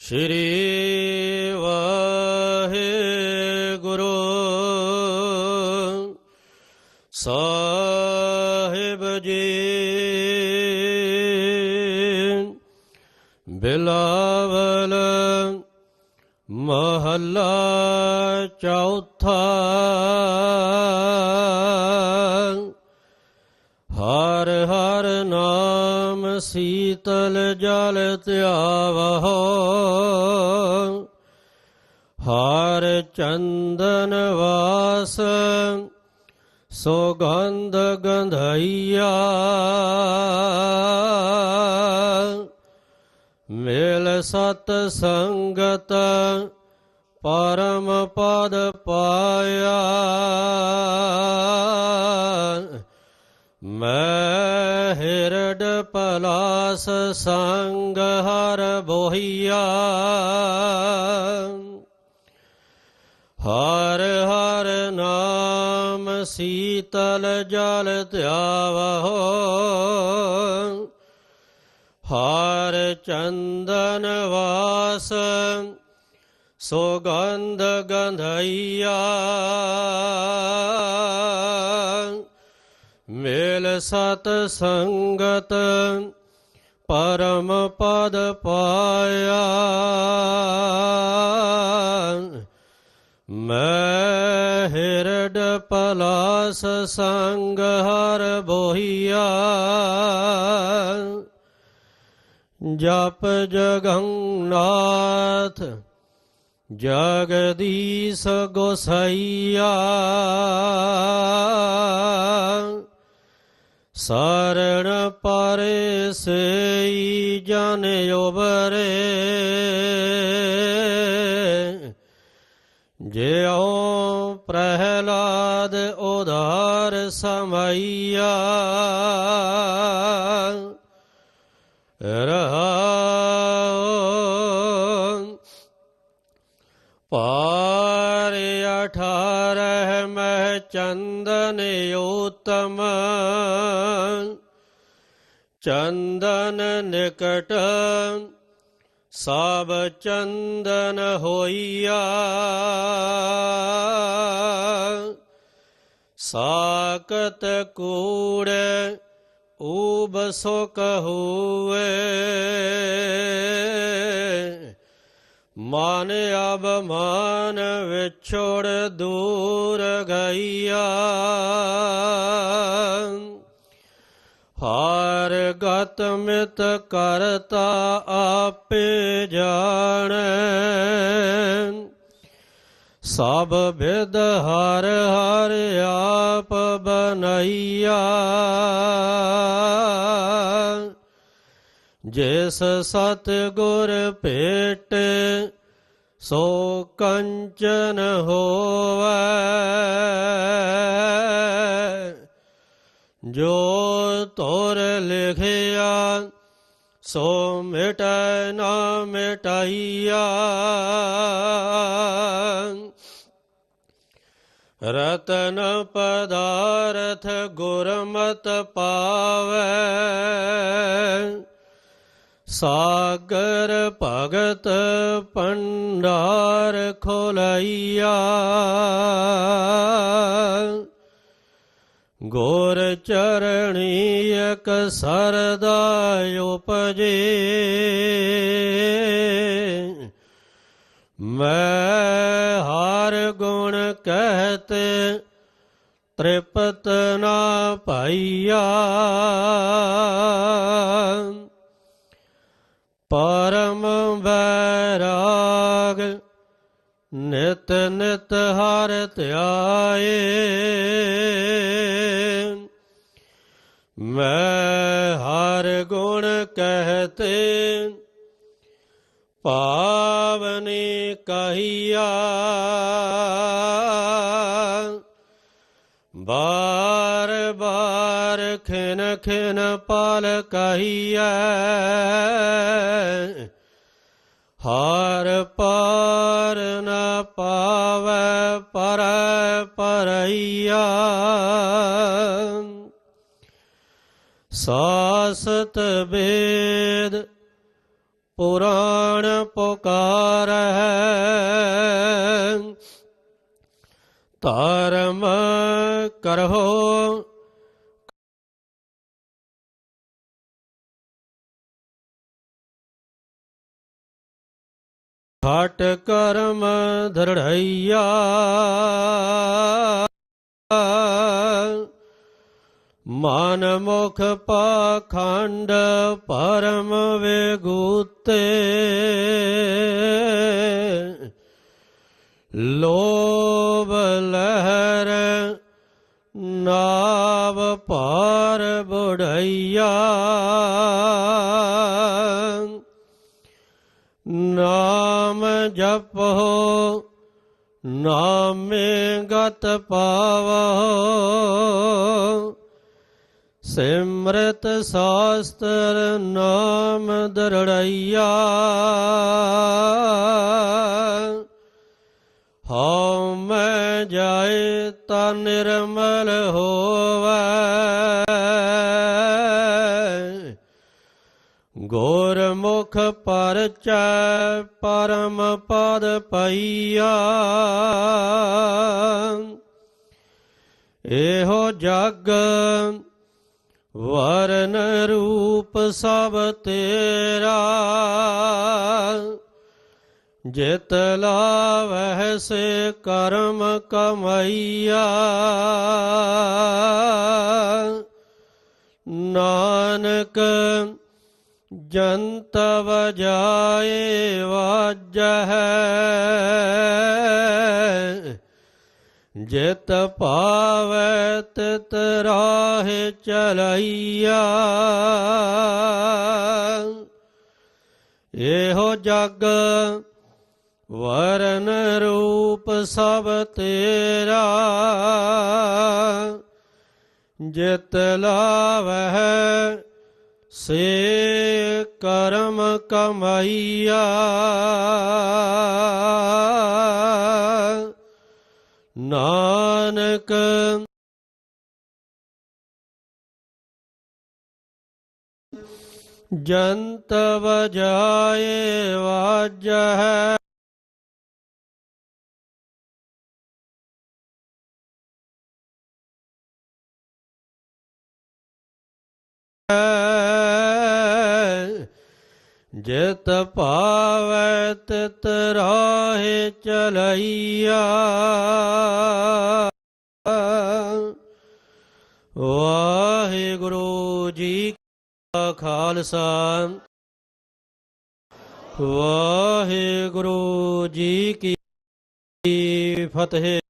ਸ਼੍ਰੀ ਵਾਹਿਗੁਰੂ ਸਾਹਿਬ ਜੀ। ਬਿਲਾਵਲ ਮਹੱਲਾ ਚੌਥਾ ਸੀਤਲ ਜਲ ਧਿਆਵਹੋ ਹਰ ਚੰਦਨ ਵਾਸ ਸੁਗੰਧ ਗੰਧਈਆ। ਮੇਲ ਸਤ ਸੰਗਤ ਪਰਮ ਪਦ ਪਾਇਆ। ਮੈਂ ਹਿਰਡ ਪਲਾਸ ਸੰਗ ਹਰ ਬੋਹੀਆ। ਹਰ ਹਰ ਨਾਮ ਸੀਤਲ ਜਲ ਧਿਆਵਹੋ। ਹਰ ਚੰਦਨ ਵਾਸ ਸੁਗੰਧ ਗੰਧਈਆ। ਮੇਲ ਸਤ ਸੰਗਤ ਪਰਮ ਪਦ ਪਾਇਆ। ਮੈਂ ਹਿਰਡ ਪਲਾਸ ਸੰਗ ਹਰ ਬੋਹੀਆ। ਜਪ ਜਗੰਨਾਥ ਜਗਦੀਸ਼ ਗੋਸਈਆ। ਸਰਣ ਪਰੇ ਸਈ ਜਨ ਉਬਰੇ ਜਿਉ ਪ੍ਰਹਿਲਾਦ ਉਧਾਰ ਸਮਈਆ। ਰਹਾ ਪਾਰ ਅਠਾਰਹ ਮਹਿ ਚੰਦਨ ਉਤਮ ਚੰਦਨ ਨਿਕਟ ਸਭ ਚੰਦਨ ਹੋਈਆ ਸਾਕਤ ਕੂੜ ਊਬ ਸੋ ਕਹੂਏ ਮਨ ਅਬਮਾਨ ਵਿਛੋੜ ਦੂਰ ਗਈਆ। ਹਾਰ ਗਤ ਮਿਤ ਕਰਤਾ ਆਪੇ ਜਾਣੈ। ਸਭ ਵਿਦ ਹਰ ਹਰ ਆਪ ਬਨਈਆ। ਜਿਸ ਸਤ ਗੁਰ ਭੇਟ ਸੋ ਕੰਚਨ ਹੋਵੈ ਜੋ ਤੋਰ ਲਿਖਿਆ ਸੋ ਮਿਟੈ ਨਾ ਮਿਟਾਈਆ ਰਤਨ ਪਦਾਰਥ ਗੁਰਮਤ ਪਾਵੈ ਸਾਗਰ ਭਗਤ ਪੰਡਾਰ ਖੋਲਈਆ। ਗੋਰ ਚਰਣੀ ਇਕ ਸਰਦਾ ਉਪਜੇ। ਮੈਂ ਹਰ ਗੁਣ ਕਹਤੇ ਤ੍ਰਿਪਤ ਨਾ ਪਾਈਆ। ਪਰਮ ਬੈਰਾਗ ਨਿਤ ਨਿਤ ਹਰ ਧਿਆਏ। ਮੈਂ ਹਰ ਗੁਣ ਕਹਤੇ ਪਾਵਨੀ ਕਹੀਆ। ਬਾਰ ਬਾਰ ਖਿਨ ਖਿਨ ਪਲ ਕਹੀਐ। ਹਰ ਪਾਰ ਨ ਪਾਵੈ ਪਰ ਪਰਈਆ। ਸਾਸਤ ਵੇਦ ਪੁਰਾਣ ਪੁਕਾਰ। ਹੈ ਧਰਮ ਕਰਹੋ। ਹਟ ਕਰਮ ਧਰੜਈਆ। ਮਨ ਮੁਖ ਪਾਖੰਡ ਪਰਮ ਵੇਗੂਤੇ। ਲੋਭ ਲਹਿਰ ਨਾਵ ਪਾਰ ਬੁੜਈਆ। ਨਾਮ ਜਪੋ ਨਾਮੇ ਗਤ ਪਾਵੋ ਸਿਮਰਤ ਸਾਸਤਰ ਨਾਮ ਦਰੜਈਆ। ਹਉ ਮੈਂ ਜਾਏ ਤਾਂ ਨਿਰਮਲ ਹੋਵੇ। ਗੁਰਮੁਖ ਪਰਚੈ ਪਰਮ ਪਦ ਪਈਆ। ਇਹੋ ਜਗ ਵਰਨ ਰੂਪ ਸਭ ਤੇਰਾ। ਜਿਤ ਲਾਵਹਿ ਸੇ ਕਰਮ ਕਮਈਆ। ਨਾਨਕ ਜੰਤ ਵਜਾਏ ਵਾਜਹਿ। ਜਿਤ ਪਾਵੈ ਤਿਤ ਰਾਹਿ ਚਲਈਆ। ਇਹੋ ਜਗ ਵਰਨ ਰੂਪ ਸਭ ਤੇਰਾ ਜਿਤ ਲਾਵਹਿ ਸੇ ਕਰਮ ਕਮਾਈਆ। ਨਾਨਕ ਜੰਤ ਵਜਾਏ ਵਾਜਹਿ ਜਿਤ ਭਾਵੈ ਤਿਤ ਰਾਹੇ ਚਲਈਆ। ਵਾਹਿਗੁਰੂ ਜੀ ਕਾ ਖਾਲਸਾ। ਵਾਹਿਗੁਰੂ ਜੀ ਕੀ ਫਤਿਹ।